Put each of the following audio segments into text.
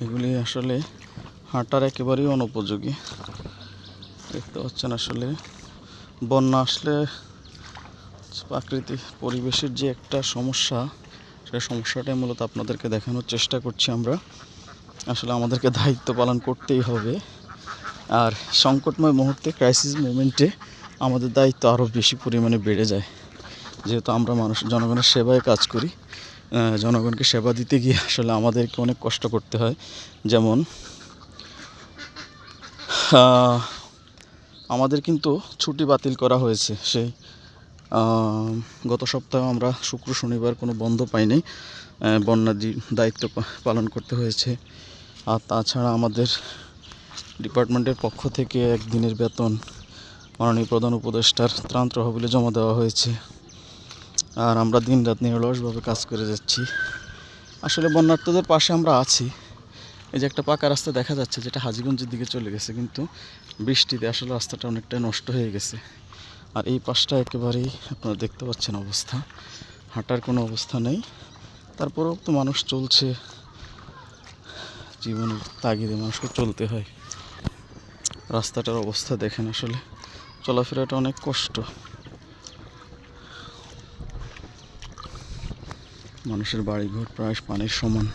এগুলি আসলে হাঁটার একেবারেই অনুপযোগী। দেখতে পাচ্ছেন আসলে বন্যা আসলে প্রাকৃতিক পরিবেশের যে একটা সমস্যা সেই সমস্যাটাই মূলত আপনাদেরকে দেখানোর চেষ্টা করছি আমরা। আসলে আমাদেরকে দায়িত্ব পালন করতেই হবে। আর সংকটময় মুহূর্তে ক্রাইসিস মুমেন্টে আমাদের দায়িত্ব আরও বেশি পরিমাণে বেড়ে যায়। যেহেতু আমরা মানুষ, জনগণের সেবায় কাজ করি জনগণকে সেবা দিতে গিয়ে আসলে আমাদেরকে অনেক কষ্ট করতে হয়। যেমন আমাদের কিন্তু ছুটি বাতিল করা হয়েছে। সেই গত সপ্তাহে আমরা শুক্র শনিবার কোনো বন্ধ পাইনি। আহ, বন্যার দায়িত্ব পালন করতে হয়েছে। আর তাছাড়া আমাদের ডিপার্টমেন্টের পক্ষ থেকে একদিনের বেতন মাননীয় প্রধান উপদেষ্টার ত্রাণ তহবিলে জমা দেওয়া হয়েছে। আর আমরা দিন রাত নিরলসভাবে কাজ করে যাচ্ছি। আসলে বন্যার্থদের পাশে আমরা আছি। এই যে একটা পাকা রাস্তা দেখা যাচ্ছে যেটা হাজিগঞ্জের দিকে চলে গেছে, কিন্তু বৃষ্টিতে আসলে রাস্তাটা অনেকটাই নষ্ট হয়ে গেছে। আর এই পাশটা একেবারেই আপনারা দেখতে পাচ্ছেন অবস্থা। হাঁটার কোনো অবস্থা নেই। তারপরেও তো মানুষ চলছে। জীবনের তাগিদে মানুষকে চলতে হয়। রাস্তাটার অবস্থা দেখেন আসলে। চলাফেরাটা অনেক কষ্ট। মানুষের বাড়িঘর প্রায় পানির সমান।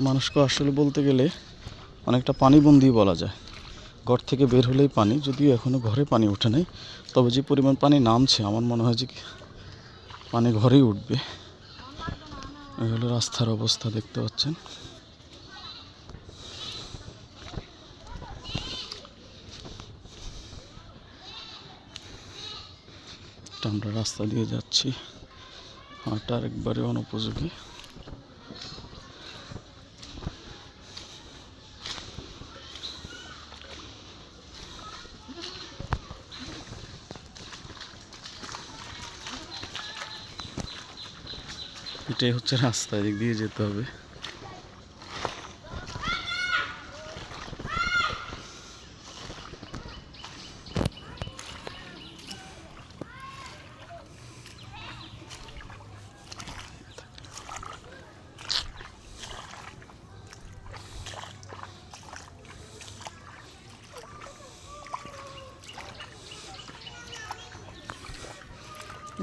মানুষকে আসলে বলতে গেলে অনেকটা পানিবন্দি বলা যায়। ঘর থেকে বের হলেই পানি, যদিও এখনও ঘরে পানি ওঠে নাই। তবে যে পরিমাণ পানি নামছে, আমার মনে হয় যে পানি ঘরেই উঠবে। এই হলো রাস্তার অবস্থা, দেখতে পাচ্ছেন। আমরা রাস্তা দিয়ে যাচ্ছি। হাঁটার একবারে অনুপযোগী। এটাই হচ্ছে রাস্তা এদিক দিয়ে যেতে হবে।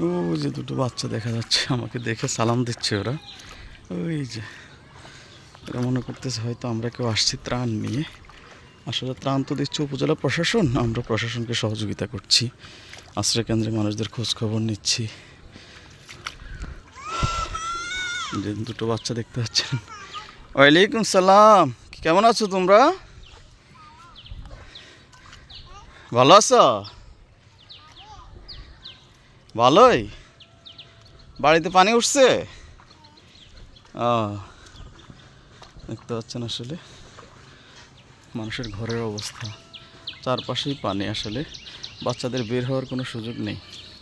ও যে দুটো বাচ্চা দেখা যাচ্ছে, আমাকে দেখে সালাম দিচ্ছে ওরা। ওই যে এরা মনে করতেছে হয়তো আমরা কেউ আসছি ত্রাণ নিয়ে। আসলে ত্রাণ তো দিচ্ছে উপজেলা প্রশাসন, আমরা প্রশাসনকে সহযোগিতা করছি। আশ্রয় কেন্দ্রে মানুষদের খোঁজ খবর নিচ্ছি। যে দুটো বাচ্চা দেখতে পাচ্ছেন। ওয়ালাইকুম সালাম, কেমন আছো তোমরা? ভালো আছো? ভালোই। বাড়িতে পানি উঠছে? ও, দেখতে পাচ্ছেন আসলে মানুষের ঘরের অবস্থা। চারপাশেই পানি আসলে। বাচ্চাদের বের হওয়ার কোনো সুযোগ নেই।